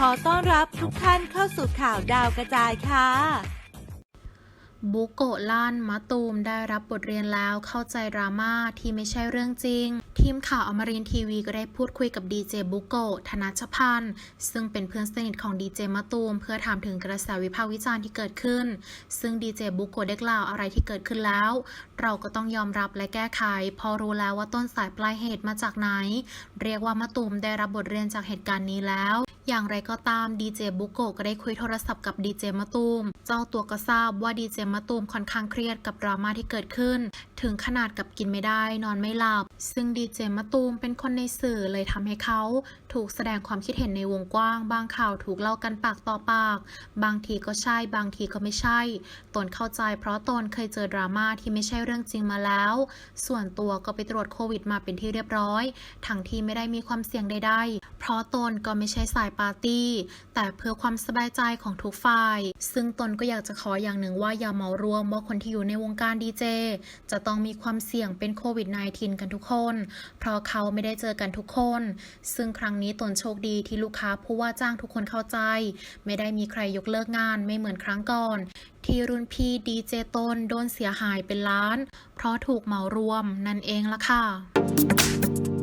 ขอต้อนรับทุกท่านเข้าสู่ข่าวดาวกระจายค่ะ บุโกะล่นมะตูมได้รับบทเรียนแล้วเข้าใจดราม่าที่ไม่ใช่เรื่องจริง ทีมข่าวอมรินทีวีก็ได้พูดคุยกับดีเจบุโกะธนชพันธ์ซึ่งเป็นเพื่อนสนิทของดีเจมะตูมเพื่อถามถึงกระแสวิพากษ์วิจารณ์ที่เกิดขึ้น ซึ่งดีเจบุโกะได้กล่าวอะไรที่เกิดขึ้นแล้ว เราก็ต้องยอมรับและแก้ไข พอรู้แล้วว่าต้นสายปลายเหตุมาจากไหน เรียกว่ามะตูมได้รับบทเรียนจากเหตุการณ์นี้แล้ว อย่างไรก็ตามดีเจบุโกะก็ได้คุยโทรศัพท์กับดีเจมะตูม เจ้าตัวก็ทราบว่าดีเจมะตูมค่อนข้างเครียดกับดราม่าที่เกิดขึ้นถึงขนาดกับกินไม่ได้นอนไม่หลับ ซึ่งดีเจมะตูมเป็นคนในสื่อเลยทำให้เขา ถูกแสดงความคิดเห็นในวงกว้าง บางข่าวถูกเล่ากันปากต่อปาก บางทีก็ใช่ บางทีก็ไม่ใช่ ตนเข้าใจเพราะตนเคยเจอดราม่าที่ไม่ใช่เรื่องจริงมาแล้ว ส่วนตัวก็ไปตรวจโควิดมาเป็นที่เรียบร้อย ทั้งที่ไม่ได้มีความเสี่ยงใดๆ เพราะตนก็ไม่ใช่สายปาร์ตี้ แต่เพื่อความสบายใจของทุกฝ่าย ซึ่งตนก็อยากจะขออย่างหนึ่งว่าอย่าเหมารวมว่าคนที่อยู่ในวงการดีเจจะต้องมีความเสี่ยงเป็นโควิด -19 กันทุกคน เพราะเขาไม่ได้เจอกันทุกคน ซึ่งครั้งนี้ตนโชคดีที่ลูกค้าผู้ว่าจ้างทุกคนเข้าใจ ไม่ได้มีใครยกเลิกงานไม่เหมือนครั้งก่อน ที่รุ่นพี่ดีเจตนโดนเสียหายเป็นล้าน เพราะถูกเหมารวมนั่นเองละค่ะ